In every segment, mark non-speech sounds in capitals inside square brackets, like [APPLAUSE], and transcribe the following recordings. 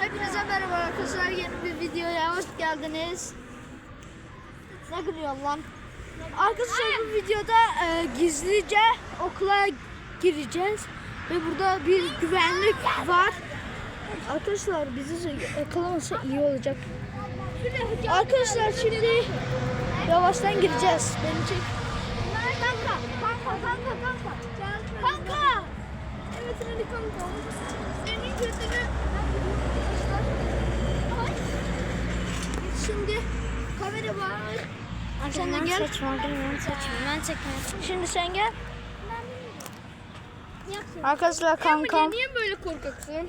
Hepinize merhaba arkadaşlar. Yeni bir videoya hoş geldiniz. Ne gülüyor lan? Arkadaşlar bu videoda e, gizlice okula gireceğiz. Ve burada bir güvenlik var. Arkadaşlar bizi yakalamasa iyi olacak. Arkadaşlar şimdi yavaştan gireceğiz. Beni çek. Kanka, kanka, kanka, kanka. Kanka. Evet, kanka. Senin götünü Şimdi kamera var. Sen de Ben gel. seçme, ben seçme, ben. Şimdi sen gel. Arkadaşlar kankam. Niye böyle korkaksın?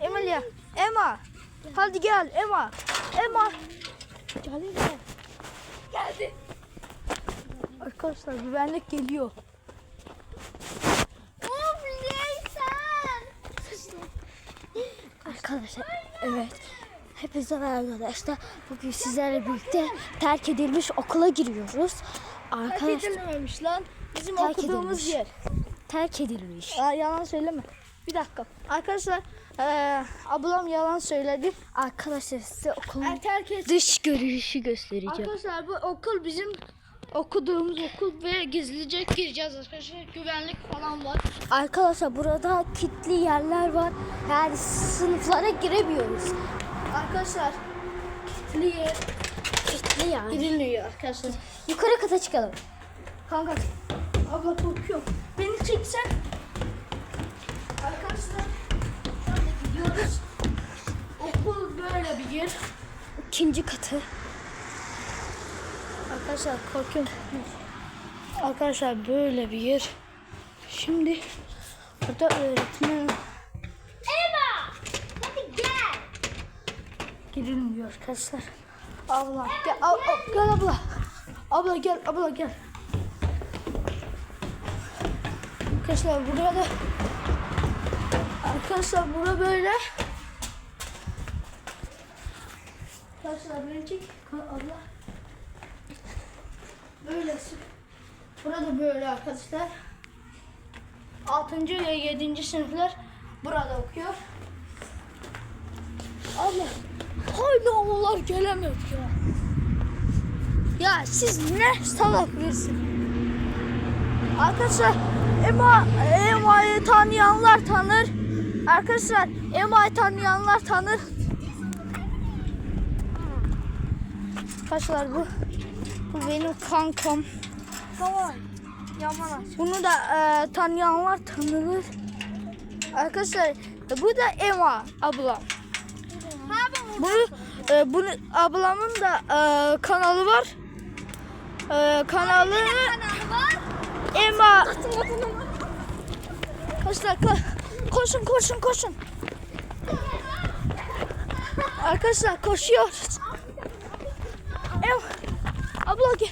Emilia. Emma. Hadi gel Emma. Emma. Gel gel. Geldi. Arkadaşlar güvenlik geliyor. Arkadaşlar, evet. Hepinize merhaba arkadaşlar. Bugün sizlerle birlikte terk edilmiş okula giriyoruz. Terk Arkadaşlar, edilmemiş lan. Bizim Terk okuduğumuz edilmiş. yer. terk edilmiş. Aa, yalan söyleme. Bir dakika. Arkadaşlar eee, ablam yalan söyledi. Arkadaşlar size okulun terk et. dış görünüşü göstereceğim. Arkadaşlar bu okul bizim okuduğumuz okul ve gizlice gireceğiz arkadaşlar. Güvenlik falan var. Arkadaşlar burada kilitli yerler var. Yani sınıflara giremiyoruz. Arkadaşlar kilitli yer Kilitli yani. girilmiyor arkadaşlar. Yukarı kata çıkalım. Kanka abla korkuyor. Beni çeksen. Arkadaşlar anda gidiyoruz. Okul böyle bir yer. İkinci katı. Arkadaşlar korkuyorum. Arkadaşlar böyle bir yer. Şimdi burada öğretmen Emma! Hadi gel. girilmiyor arkadaşlar. Abla gel, ab, ab- gel abla. Abla gel, abla gel. Arkadaşlar burada Arkadaşlar bura böyle. Arkadaşlar beni çek. Abla. Böyle. Burada böyle arkadaşlar. 6. ve 7. sınıflar burada okuyor. Abla. Hala onlar gelemiyor ya. Ya siz ne salak. Arkadaşlar Ema Ema'yı tanıyanlar tanır. Arkadaşlar Ema'yı tanıyanlar tanır. Arkadaşlar bu bu benim kankam. Tamam. Yaman Bunu da e, tanıyanlar tanır. Arkadaşlar bu da Ema ablam. Bunu e, bunu ablamın da e, kanalı var. E, kanalı Emma. Arkadaşlar ko- koşun koşun koşun. Arkadaşlar koşuyoruz. Em abla gel.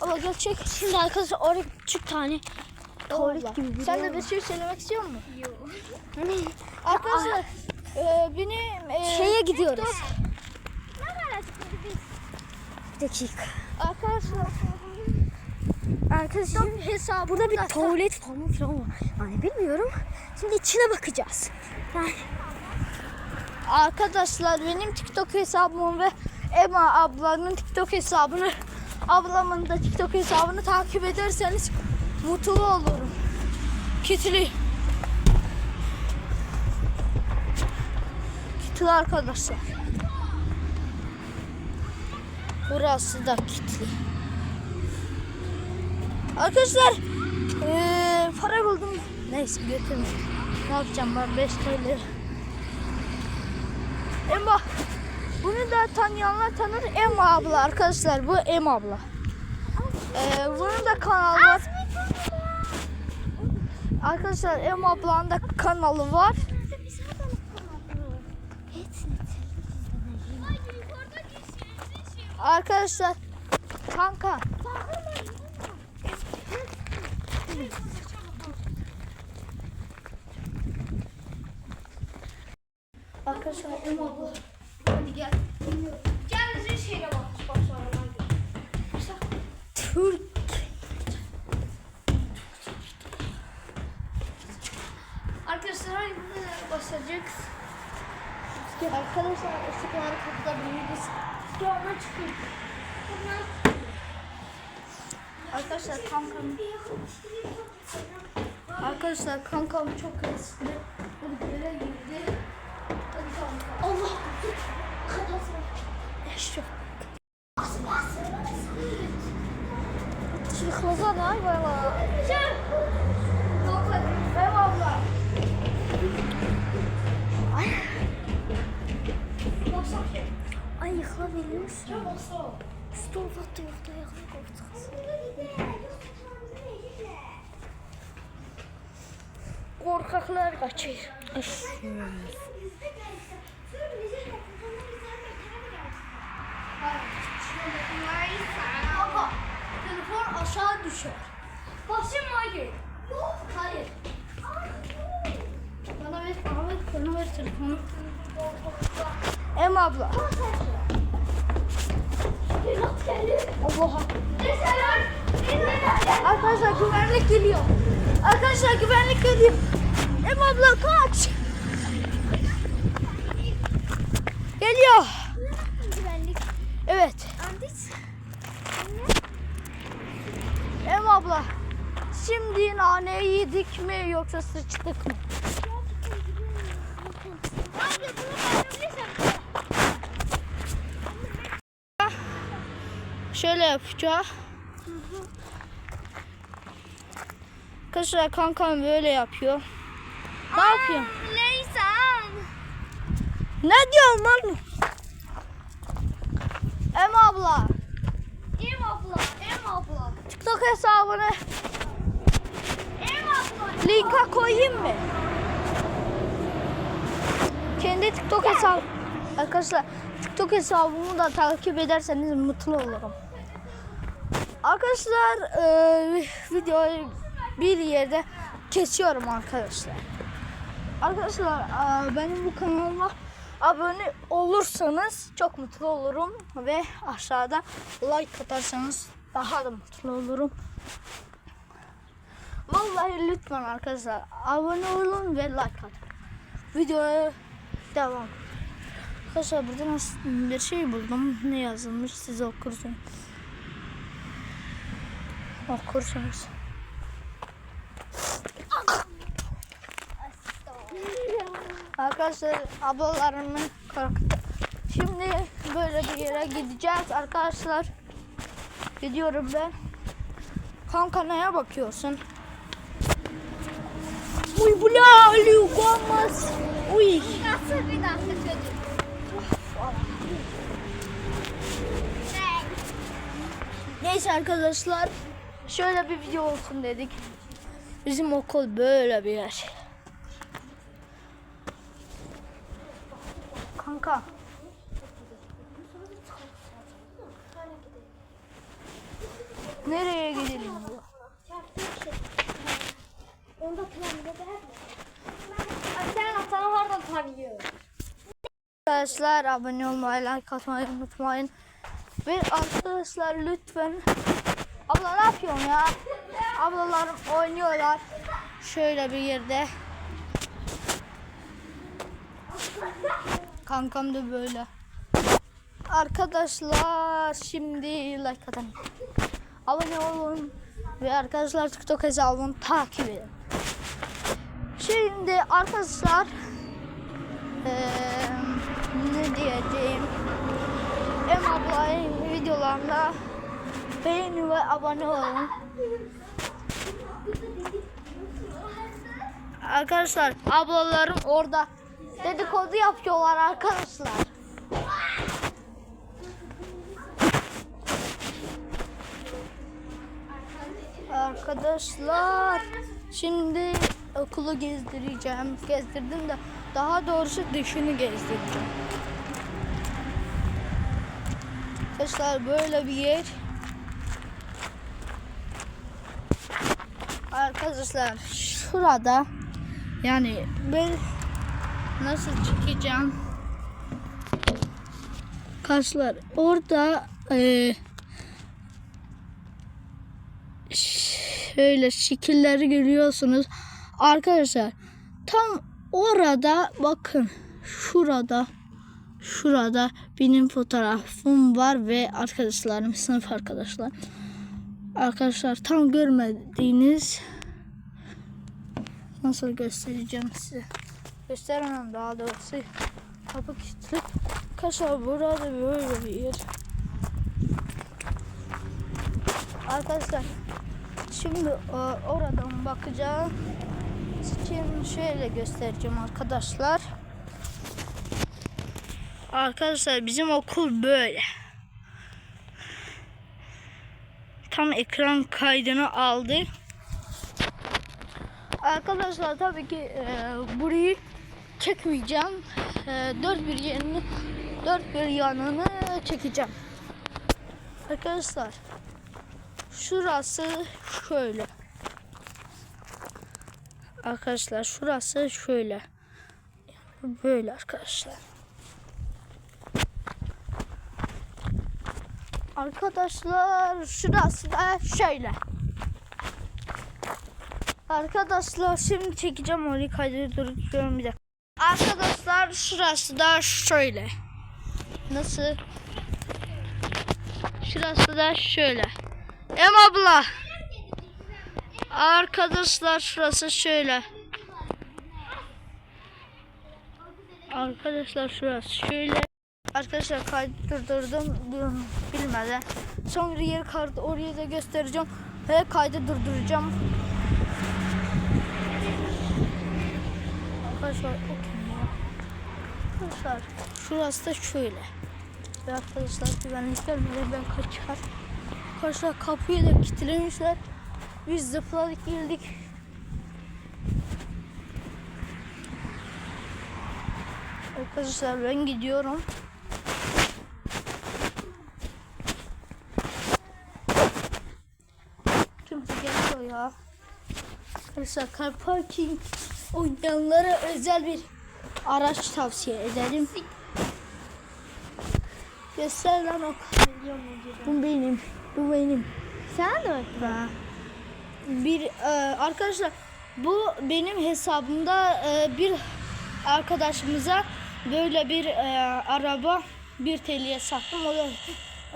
Abla gel çek. Şimdi arkadaşlar orada küçük tane tuvalet gibi bir Sen de bir şey söylemek istiyor musun? Yok. Arkadaşlar [LAUGHS] e, benim e, Şeye gidiyoruz. Bir dakika. Arkadaşlar Arkadaşlar hesabı burada bir tuvalet falan filan var. Yani bilmiyorum. Şimdi içine bakacağız. Yani Arkadaşlar benim TikTok hesabımı ve Emma ablanın TikTok hesabını ablamın da TikTok hesabını takip ederseniz mutlu olurum. Kitli. Kitli arkadaşlar. Burası da kitli. Arkadaşlar eee, para buldum. Neyse götürün. Ne yapacağım ben 5 TL. Emma. Bunu da tanıyanlar tanır. Emma abla arkadaşlar. Bu Emma abla. Ee, bunun da kanalı var. Arkadaşlar Emma ablanın da kanalı var. Arkadaşlar kanka. Arkadaşlar Emma abla. Sonra çıkın. Arkadaşlar kankam. Arkadaşlar kankam çok hırslı. Korkaklar kaçıyor. Telefon aşağı düşer. Mı hayır? Hayır. Bana ver, bana ver, bana ver telefonu. Em abla. Allah'a. Arkadaşlar güvenlik geliyor. Arkadaşlar güvenlik geliyor. Em abla kaç. Geliyor. Güvenlik. Evet. Andis. Em abla. Şimdi naneyi yedik mi yoksa sıçtık mı? Şöyle yapacağım. Arkadaşlar kankam böyle yapıyor. Ne? Leysan. Ne diyorsun lan? Em abla. Em abla. Em abla. TikTok hesabını Em abla. linka koyayım mı? Kendi TikTok hesabı. Arkadaşlar TikTok hesabımı da takip ederseniz mutlu olurum. Arkadaşlar e, videoyu bir yerde kesiyorum arkadaşlar. Arkadaşlar e, benim bu kanalıma abone olursanız çok mutlu olurum ve aşağıda like atarsanız daha da mutlu olurum. Vallahi lütfen arkadaşlar abone olun ve like atın. Videoya devam. Arkadaşlar burada bir şey buldum. Ne yazılmış size okursunuz. Okursunuz. Arkadaşlar ablalarımın korktu. Şimdi böyle bir yere gideceğiz arkadaşlar. Gidiyorum ben. Kanka neye bakıyorsun? Uy bu ne alıyor olmaz. Uy. Nasıl bir dakika çocuk? Neyse arkadaşlar şöyle bir video olsun dedik. Bizim okul böyle bir yer. Kanka. Nereye gidelim bu? Onda. Arkadaşlar abone olmayı, like atmayı unutmayın. Ve arkadaşlar lütfen Abla ne yapıyorsun ya? Ablalarım oynuyorlar. Şöyle bir yerde. Kankam da böyle. Arkadaşlar şimdi like atın. Abone olun. Ve arkadaşlar TikTok hesabımı takip edin. Şimdi arkadaşlar eee, ne diyeceğim? Em ablayın videolarına beğeni ve abone olun. Arkadaşlar ablalarım orada dedikodu yapıyorlar arkadaşlar. Arkadaşlar şimdi okulu gezdireceğim. Gezdirdim de daha doğrusu dışını gezdireceğim. Arkadaşlar böyle bir yer. Arkadaşlar şurada yani ben nasıl çıkacağım? Arkadaşlar orada eee şöyle şekilleri görüyorsunuz. Arkadaşlar tam Orada bakın şurada şurada benim fotoğrafım var ve arkadaşlarım sınıf arkadaşlar. Arkadaşlar tam görmediğiniz nasıl göstereceğim size. Gösteremem daha doğrusu. Kapı kilitli. Arkadaşlar burada böyle bir yer. Arkadaşlar şimdi e, oradan bakacağım. Şimdi şöyle göstereceğim arkadaşlar. Arkadaşlar bizim okul böyle. Tam ekran kaydını aldı. Arkadaşlar tabii ki e, burayı çekmeyeceğim. E, dört bir yanını dört bir yanını çekeceğim. Arkadaşlar şurası şöyle. Arkadaşlar şurası şöyle. Böyle arkadaşlar. Arkadaşlar şurası da şöyle. Arkadaşlar şimdi çekeceğim orayı kaydırıyorum bir dakika. Şurası da şöyle. Nasıl? Şurası da şöyle. Em abla. Arkadaşlar şurası şöyle. Arkadaşlar şurası şöyle. Arkadaşlar kaydırdırdım bilmeden. Sonra yer kartı oraya da göstereceğim ve kaydı durduracağım. Arkadaşlar o kim ya? Arkadaşlar şurası da şöyle. Ve arkadaşlar güvenlikler bile ben kaçar. Arkadaşlar kapıyı da kilitlemişler. Biz zıpladık girdik. Arkadaşlar ben gidiyorum. Kimse geliyor ya. Arkadaşlar car parking oynayanlara özel bir araç tavsiye ederim. Göster lan o Bu benim. Bu benim. Sen de mi? Ben. Bir e, arkadaşlar bu benim hesabımda e, bir arkadaşımıza böyle bir e, araba 1 TL'ye sattım. O da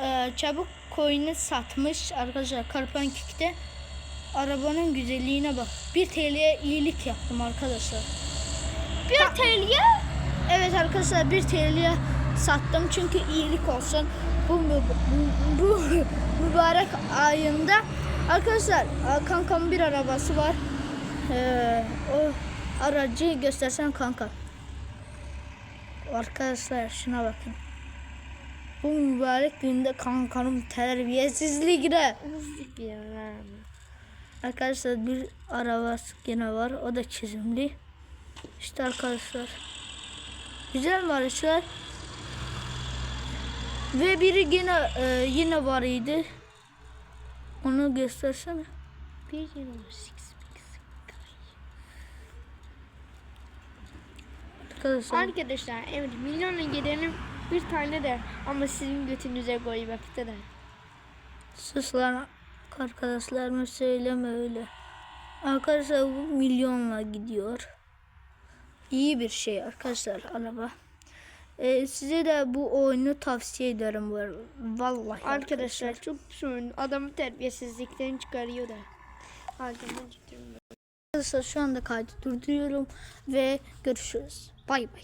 e, çabuk coin'i satmış arkadaşlar Karpankik'te. Arabanın güzelliğine bak. 1 TL'ye iyilik yaptım arkadaşlar. 1 TL'ye? Evet arkadaşlar 1 TL'ye sattım çünkü iyilik olsun. Bu, bu, bu [LAUGHS] mübarek ayında arkadaşlar kankam bir arabası var. Ee, o aracı göstersen kanka. Arkadaşlar şuna bakın. Bu mübarek günde kankanın terbiyesizliğine. Arkadaşlar bir arabası gene var. O da çizimli. İşte arkadaşlar. Güzel mi araçlar? Ve biri yine e, yine var idi. Onu göstersene. Bir six Arkadaşlar. Arkadaşlar evet milyona gidelim bir tane de ama sizin götünüze koy baktı da. Sus lan arkadaşlarıma söyleme öyle. Arkadaşlar bu milyonla gidiyor. İyi bir şey arkadaşlar araba. Ee, size de bu oyunu tavsiye ederim bu arada. Vallahi Arkadaşlar çok sorun adamı terbiyesizlikten çıkarıyor da. Arkadaşlar şu anda kaydı durduruyorum ve görüşürüz. Bay bay.